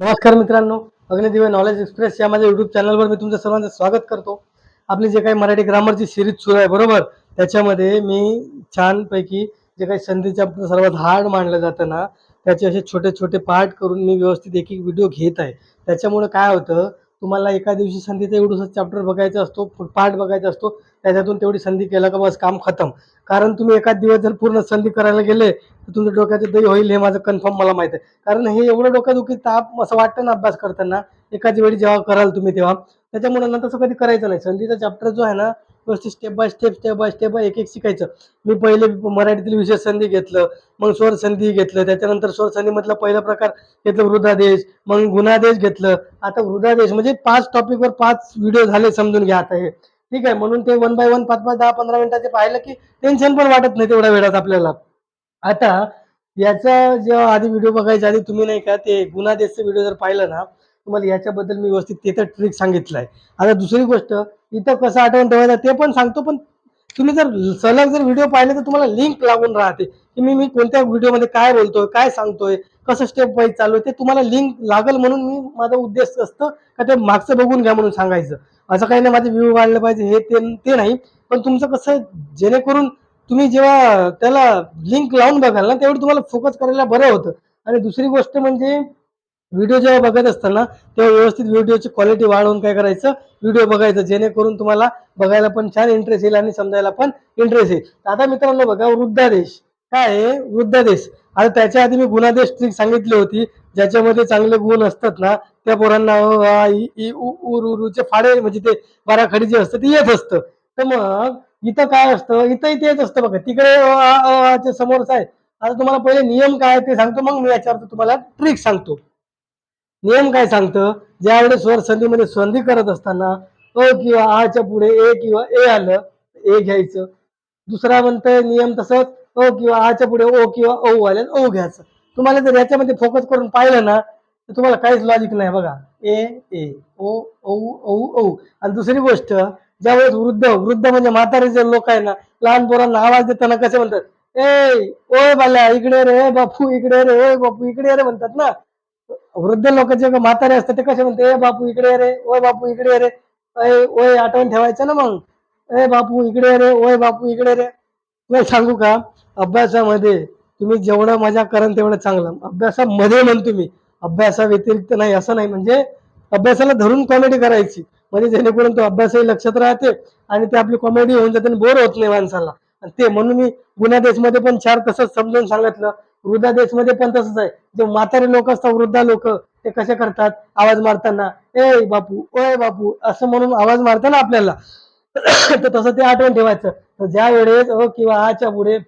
नमस्कार मित्रांनो अग्निदिव्य knowledge express या माझ्या युट्यूब चॅनलवर मी तुमचं सर्वांचं स्वागत करतो. आपली जे काही मराठी ग्रामरची सिरीज सुरू आहे बरोबर? त्याच्यामध्ये मी छानपैकी जे काही संधीच्या सर्वात हार्ड मानलं जातं ना त्याचे असे छोटे छोटे पार्ट करून मी व्यवस्थित एक एक व्हिडिओ घेत आहे. त्याच्यामुळं काय होतं तुम्हाला एका दिवशी संधीचं एवढंसं चॅप्टर बघायचा असतो पार्ट बघायचा असतो त्याच्यातून तेवढी संधी केला का बस काम खतम. कारण तुम्ही एकाच दिवस जर पूर्ण संधी करायला गेले तर तुमच्या डोक्याचं दही होईल हे माझं कन्फर्म मला माहिती आहे. कारण हे एवढं डोक्यादुखी ताप असं वाटतं ना अभ्यास करताना एकाच वेळी जेव्हा कराल तुम्ही तेव्हा. त्याच्यामुळे नंतर तसं कधी करायचं नाही. संधीचा चॅप्टर जो आहे ना व्यवस्थित step by step step by step by एक एक शिकायचं. मी पहिले मराठीतील विशेष संधी घेतलं मग स्वर संधी घेतलं त्याच्यानंतर स्वर संधीमधला पहिला प्रकार घेतलं वृद्धादेश मग गुणादेश घेतलं. आता वृद्धादेश म्हणजे पाच टॉपिकवर पाच व्हिडिओ झाले समजून घ्या आता हे. ठीक आहे म्हणून ते वन बाय वन पाच पाच दहा पंधरा मिनिटाचे पाहिलं की टेन्शन पण वाटत नाही तेवढ्या वेळात आपल्याला. आता याचा जेव्हा आधी व्हिडिओ बघायच्या आधी तुम्ही नाही का ते गुणादेशचा व्हिडिओ जर पाहिलं ना तुम्हाला याच्याबद्दल मी व्यवस्थित ते तर ट्रिक सांगितलं आहे आता दुसरी गोष्ट इथं कसं आठवण ठेवायचं ते पण सांगतो पण तुम्ही जर सलग जर व्हिडिओ पाहिले तर तुम्हाला लिंक लागून राहते. की मी मी कोणत्या व्हिडिओमध्ये काय बोलतोय काय सांगतोय कसं स्टेप वाईज चालू आहे ते तुम्हाला लिंक लागल म्हणून मी माझा उद्देश असतं का ते मागचं बघून घ्या म्हणून सांगायचं. असं काही नाही माझे व्ह्यू वाढलं पाहिजे हे ते ते नाही. पण तुमचं कसं जेणेकरून तुम्ही जेव्हा त्याला लिंक लावून बघाल ना तेवढं तुम्हाला फोकस करायला बरं होतं. आणि दुसरी गोष्ट म्हणजे व्हिडिओ जेव्हा बघत असताना तेव्हा व्यवस्थित व्हिडिओची क्वालिटी वाढवून काय करायचं? व्हिडिओ बघायचं जेणेकरून तुम्हाला बघायला पण छान इंटरेस्ट येईल आणि समजायला पण इंटरेस्ट येईल. तर आता मित्रांनो बघा वृद्धादेश. काय आहे? वृद्धादेश. आता त्याच्या आधी मी गुणादेश ट्रिक सांगितली होती ज्याच्यामध्ये चांगले गुण असतात ना त्या पोरांना अ, इ, उ, फाडे म्हणजे ते बाराखडी जे असतं ते येत असतं. तर मग इथं काय असतं? इथं इथे येत असतं बघा. तिकडे समोरच आहे. आता तुम्हाला पहिले नियम काय ते सांगतो मग मी याच्यावर तुम्हाला ट्रिक सांगतो. नियम काय सांगतं? ज्यावेळेस स्वर संधीमध्ये म्हणजे संधी करत असताना अ किंवा आच्या पुढे ए किंवा ए आलं ए घ्यायचं. दुसरा म्हणतोय नियम तसंच अ किंवा आच्या पुढे ओ किंवा औ आल्यास ओ घ्यायचं. तुम्हाला जर याच्यामध्ये फोकस करून पाहिलं ना तर तुम्हाला काहीच लॉजिक नाही बघा. ए ए ओ औ औ औ. आणि दुसरी गोष्ट ज्यावेळेस वृद्ध वृद्ध म्हणजे म्हातारे जे लोक आहे ना लहान पोरांना आवाज देताना कसे म्हणतात? ए ओय बाल्या इकडे रे बापू इकडे रे बापू इकडे रे म्हणतात ना. वृद्ध लोक जे म्हातारे असतात ते कसे म्हणते ए बापू इकडे रे ओय बापू इकडे रे अय ओय आठवण ठेवायचं ना मग? ए बापू इकडे ये रे ओय बापू इकडे रे. सांगू का अभ्यासामध्ये तुम्ही जेवढं मजा कराल तेवढं चांगलं. अभ्यासामध्ये म्हणतो मी अभ्यासा व्यतिरिक्त नाही असं नाही. म्हणजे अभ्यासाला धरून कॉमेडी करायची. म्हणजे जेणेकरून तो अभ्यासही लक्षात राहते आणि ते आपली कॉमेडी होऊन जाते आणि बोर होत नाही माणसाला. आणि ते म्हणून मी गुन्हादेशमध्ये पण चार तसंच समजून सांगितलं. वृद्धादेशमध्ये पण तसंच आहे. जे म्हातारे लोक असतात वृद्धा लोक ते कसे करतात? आवाज मारताना ए बापू ओय बापू असं म्हणून आवाज मारताना आपल्याला. तर तसं ते आठवण ठेवायचं. तर ज्या वेळेस अ किंवा आच्या पुढे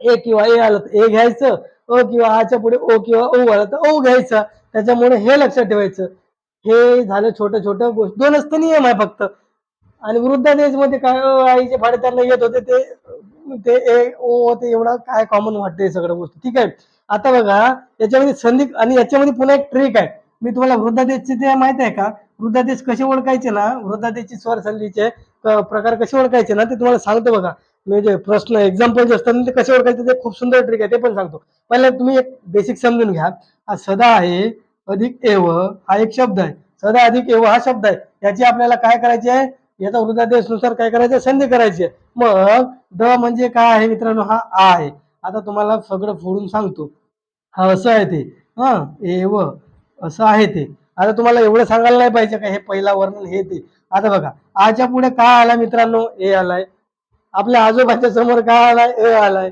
ए किंवा ए आलं तर ए घ्यायचं अ किंवा आच्या पुढे ओ किंवा ओ आलं तर ओ घ्यायचा. त्याच्यामुळे हे लक्षात ठेवायचं. हे झालं छोटं छोटं गोष्ट. दोनच तर नियम आहे फक्त. आणि वृद्धादेशमध्ये काय आईचे भाडे त्यांना येत होते ते ते ए ओ ते एवढं काय कॉमन वाटतंय सगळं गोष्ट. ठीक आहे? आता बघा याच्यामध्ये संधी आणि याच्यामध्ये पुन्हा एक ट्रिक आहे. मी तुम्हाला वृद्धादेशचे ते माहीत आहे का? वृद्धादेश कसे ओळखायचे ना? वृद्धादेशची स्वर संधीचे प्रकार कसे ओळखायचे ना? ते तुम्हाला सांगतो बघा. म्हणजे प्रश्न एक्झाम्पल जे असतात ते कसे ओळखायचे ते खूप सुंदर ट्रिक आहे ते पण सांगतो. पहिला तुम्ही एक बेसिक समजून घ्या. हा सदा आहे अधिक एव हा एक शब्द आहे. सदा अधिक एव हा शब्द आहे. याची आपल्याला काय करायचे आहे? याचा वृद्धादेशनुसार काय करायचं? संधी करायची मग द म्हणजे काय आहे मित्रांनो? हा आ आहे. आता तुम्हाला सगळं फोडून सांगतो. हा असं आहे ते. हा ए व असं आहे ते. आता तुम्हाला एवढं सांगायला नाही पाहिजे का? हे पहिला वर्णन हे ते. आता बघा आच्या पुढे काय आला मित्रांनो? ए आलाय. आपल्या आजोबाच्या समोर काय आलाय? ए आलाय.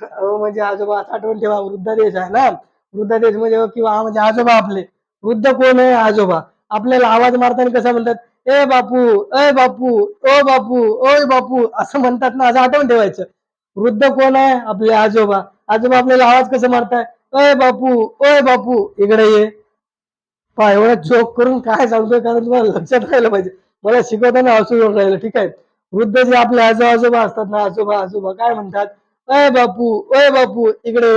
म्हणजे आजोबा आठवण ठेवा वृद्धादेश आहे ना? वृद्धादेश म्हणजे किंवा म्हणजे आजोबा आपले. वृद्ध कोण आहे? आजोबा. आपल्याला आवाज मारताना कसं म्हणतात ए बापू ए बापू ओ बापू ओय बापू असं म्हणतात ना असं आठवण ठेवायचं. वृद्ध कोण आहे? आपले आजोबा. आजोबा आपल्याला आवाज कसं मारताय? अय बापू ओय बापू इकडे ये. पा एवढा जोक करून काय सांगतोय? कारण तुम्हाला लक्षात राहिलं पाहिजे. मला शिकवताना हसू राहिलं ठीक आहे? वृद्ध जे आपले आजो आजोबा असतात ना आजोबा आजोबा काय म्हणतात? अय बापू ओय बापू इकडे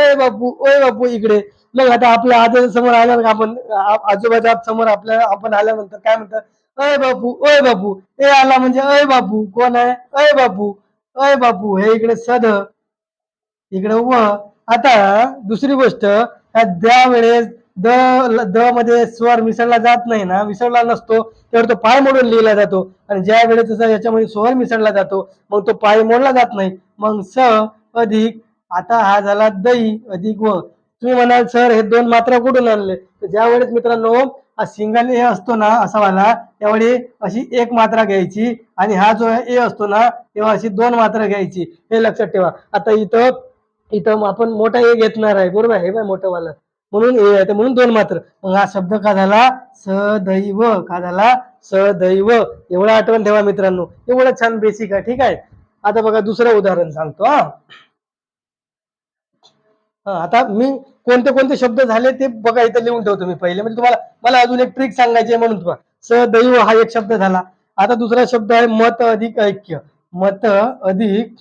ए बापू ओय बापू इकडे मग आता आपल्या आजोबा समोर आल्यानंतर आपण आजोबाच्या समोर आपल्या आपण आल्यानंतर काय म्हणतात? अय बापू अय बापू ए आला म्हणजे अय बापू कोण आहे? अय बापू अय बापू हे इकडे सद इकडे व. आता दुसरी गोष्ट त्या वेळेस द द मध्ये स्वर मिसळला जात नाही ना मिसळला नसतो त्यावर तो पाय मोडून लिहिला जातो. आणि ज्या वेळेस जसा याच्यामध्ये स्वर मिसळला जातो मग तो पाय मोडला जात नाही. मग स अधिक आता हा झाला दही अधिक व. तुम्ही म्हणाल सर हे दोन मात्रा कुठून आणले? तर ज्या वेळेस मित्रांनो सिंगल ए असतो ना असा वाला त्यावेळी अशी एक मात्रा घ्यायची आणि हा जो ए असतो ना तेव्हा अशी दोन मात्रा घ्यायची. हे लक्षात ठेवा. आता इथं इथं आपण मोठा ए घेतणार आहे. बरोबर आहे? हे बाय मोठं वाला. म्हणून ए आहे. म्हणून दोन मात्र. मग हा शब्द का झाला? सदैव का झाला? सदैव. एवढा आठवण ठेवा मित्रांनो. एवढं छान बेसिक आहे. ठीक आहे? आता बघा दुसरं उदाहरण सांगतो हा, आता मी कोणते कोणते शब्द झाले ते बघा इथं लिहून ठेवतो मी पहिले. म्हणजे तुम्हाला मला अजून एक ट्रिक सांगायची आहे म्हणून तुम्हाला सदैव हा एक शब्द झाला. आता दुसरा शब्द आहे मत अधिक ऐक्य. मत अधिक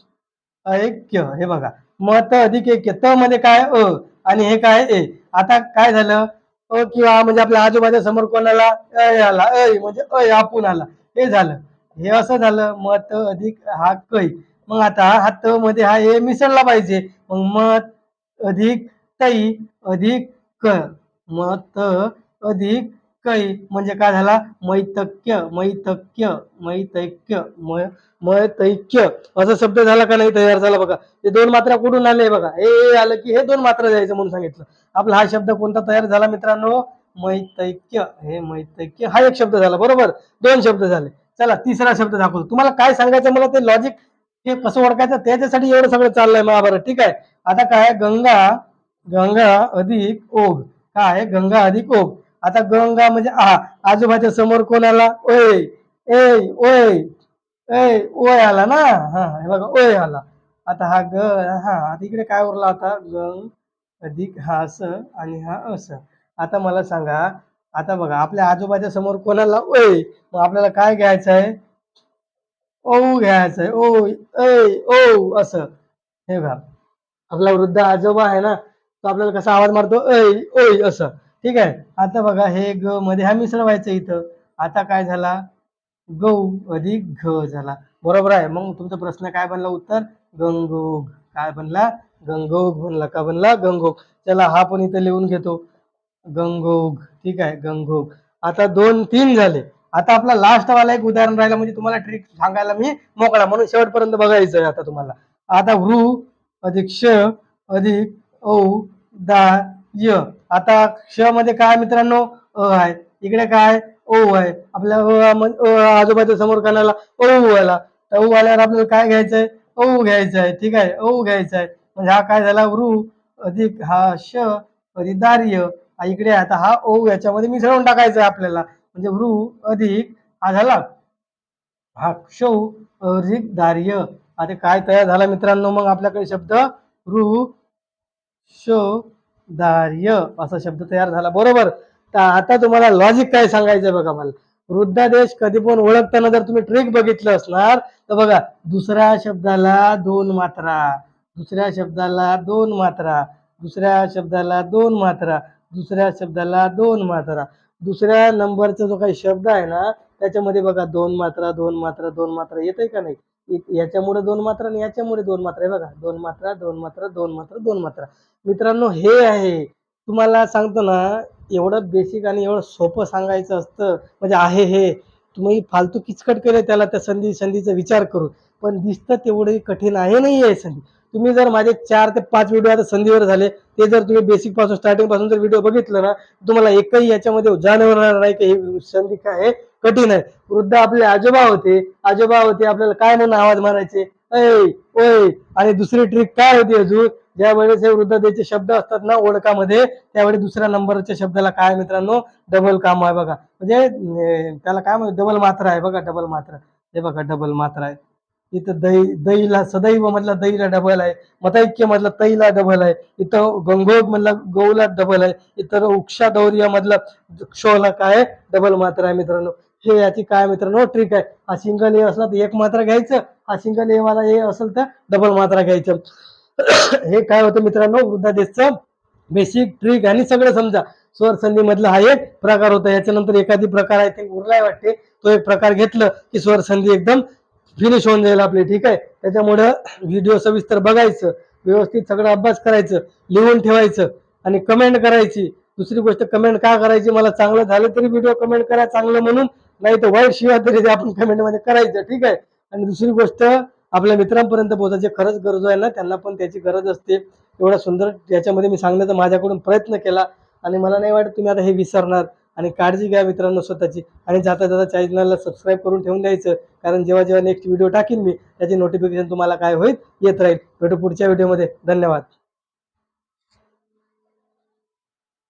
ऐक्य. हे बघा. मत अधिक ऐक्य. त मध्ये काय? अ. आणि हे काय? ए. आता काय झालं? अ किंवा म्हणजे आपल्या आजूबाजूच्या समोर कोणाला अ आला? अ म्हणजे अ आपण आला. हे झालं. हे असं झालं. मत अधिक हा कै. मग आता हा त मध्ये हा ए मिसळला पाहिजे. मग मत अधिक तई अधिक क मत अधिक कै म्हणजे काय झाला? मैतक्य मैतक्य मैतैक्य मै मैतैक्य. असा शब्द झाला का नाही? तयार झाला बघा. हे दोन मात्रा कुठून आले बघा? हे आलं की हे दोन मात्रा द्यायचं म्हणून सांगितलं. आपला हा शब्द कोणता तयार झाला मित्रांनो? मैतैक्य. हे मैतैक्य. हा एक शब्द झाला बरोबर? दोन शब्द झाले. चला तिसरा शब्द दाखवतो. तुम्हाला काय सांगायचं मला ते लॉजिक हे कसं ओळखायचं? त्याच्यासाठी एवढं सगळं चाललंय महाभारत. ठीक आहे? आता काय गंगा गंगा अधिक ओघ. काय गंगा अधिक ओघ. आता गंगा म्हणजे आ आजोबाच्या समोर कोणाला? ओय ए ओय ए ओय आला ना? हा हे बघा ओय आला. आता हा ग हा आता इकडे काय उरला आता? गंग अधिक हा अस आणि हा अस. आता मला सांगा आता बघा आपल्या आजोबाच्या समोर कोणाला ओय? मग आपल्याला काय घ्यायचं आहे? ओ घ्यायचंय ओ ऐ ओ असं. हे बघा. आपला वृद्ध आजोबा आहे ना तो आपल्याला कसा आवाज मारतो ऐ ओय असं. ठीक आहे? आता बघा हे ग मध्ये हा मिसळ व्हायचं इथं. आता काय झाला? गौ अधिक घ झाला. बरोबर आहे. मग तुमचा प्रश्न काय बनला उत्तर? गंगोग. काय बनला? गंगोग बनला. का बनला? गंगोग. चला हा पण इथं लिहून घेतो. गंगोग. ठीक आहे? गंगोग. आता दोन तीन झाले. आता आपला लास्ट वाला एक उदाहरण राहिला म्हणजे तुम्हाला ट्रिक सांगायला मी मोकळा म्हणून शेवटपर्यंत बघायचं आहे आता तुम्हाला. आता वृ अधिक क्ष अधिक औ दा य. आता क्षमध्ये काय मित्रांनो? अ आहे. इकडे काय? ओ आहे. आपल्या अ म्हण- समोर कानाला ओ आला? तर ओ आल्यावर आपल्याला काय घ्यायचंय? ओ घ्यायचं आहे ठीक आहे. ओ घ्यायचं आहे म्हणजे हा काय झाला? वृ अधिक हा श अधिक दार्य इकडे आहे. आता हा ओ याच्यामध्ये मिसळून टाकायचं आहे आपल्याला. म्हणजे वृ अधिक हा झाला. हा क्षौ अधिक दार्य आता काय तयार झाला मित्रांनो मग आपल्याकडे शब्द ऋ शो दार्य असा शब्द तयार झाला. बरोबर? तर आता तुम्हाला लॉजिक काय सांगायचं बघा मला. वृद्धादेश कधी पण ओळखताना जर तुम्ही ट्रिक बघितलं असणार तर बघा दुसऱ्या शब्दाला दोन मात्रा दुसऱ्या शब्दाला दोन मात्रा दुसऱ्या शब्दाला दोन मात्रा दुसऱ्या शब्दाला दोन मात्रा. दुसऱ्या नंबरचा जो काही शब्द आहे ना त्याच्यामध्ये बघा दोन मात्रा दोन मात्रा दोन मात्रा येत आहे का नाही? याच्यामुळे दोन मात्रा आणि याच्यामुळे दोन मात्रा. आहे बघा दोन मात्रा दोन मात्रा दोन मात्रा दोन मात्रा. मित्रांनो हे आहे. तुम्हाला सांगतो ना एवढं बेसिक आणि एवढं सोपं सांगायचं असतं म्हणजे आहे हे. तुम्ही फालतू किचकट केलं त्याला त्या संधी संधीचा विचार करू पण दिसतं तेवढे कठीण आहे नाही आहे संधी. तुम्ही जर माझे चार ते पाच व्हिडिओ आता संधीवर झाले ते जर तुम्ही बेसिकपासून स्टार्टिंगपासून जर व्हिडिओ बघितलं ना तुम्हाला एकही याच्यामध्ये जाणवणार नाही की ही संधी काय आहे. कठीण आहे. वृद्ध आपले आजोबा होते. आजोबा होते आपल्याला काय म्हणून आवाज मारायचे? ऐ ओय आणि दुसरी ट्रिक काय होती अजून? ज्या वेळेस हे वृद्धतेचे शब्द असतात ना ओळखामध्ये त्यावेळी दुसऱ्या नंबरच्या शब्दाला काय मित्रांनो? डबल काम आहे बघा. म्हणजे त्याला काय म्हणतो डबल मात्रा आहे बघा डबल मात्रा. हे बघा डबल मात्रा आहे. इथं दही दहीला सदैव मधला दहीला डबल आहे. मतैक्य मधला तैला डबल आहे. इथं गंगोग मधला गौला डबल आहे. इतर उक्षा दौर्य मधला क्षोला काय? डबल मात्रा आहे मित्रांनो. हे याची काय मित्रांनो ट्रिक आहे. हा सिंगल ए असला तर एक मात्रा घ्यायचं हा सिंगल ए वाला ए असेल तर डबल मात्रा घ्यायचं. हे काय होतं मित्रांनो वृद्धादेशचं बेसिक ट्रिक आणि सगळं समजा. स्वर संधी मधला हा एक प्रकार होता. याच्यानंतर एखादी प्रकार आहे ते उरलाय वाटते. तो एक प्रकार घेतलं की स्वर संधी एकदम फिनिश होऊन जाईल आपली ठीक आहे? त्याच्यामुळं व्हिडिओ सविस्तर बघायचं व्यवस्थित सगळं अभ्यास करायचं लिहून ठेवायचं आणि कमेंट करायची. दुसरी गोष्ट कमेंट का करायची? मला चांगलं झालं तरी व्हिडिओ कमेंट करा चांगलं म्हणून. नाही तर वाईट शिवाय तरी आपण कमेंटमध्ये करायचं ठीक आहे? आणि दुसरी गोष्ट आपल्या मित्रांपर्यंत पोहोचायची खरंच गरज आहे ना? त्यांना पण त्याची गरज असते. एवढा सुंदर याच्यामध्ये मी सांगण्याचा माझ्याकडून प्रयत्न केला. आणि मला नाही वाटत तुम्ही आता हे विसरणार. आणि काळजी घ्या मित्रांनो स्वतःची. आणि जाता जाता चॅनलला सबस्क्राईब करून ठेवून द्यायचं. कारण जेव्हा जेव्हा नेक्स्ट व्हिडिओ टाकीन मी त्याची नोटिफिकेशन तुम्हाला काय होईल? येत राहील. भेटू पुढच्या व्हिडिओमध्ये धन्यवाद.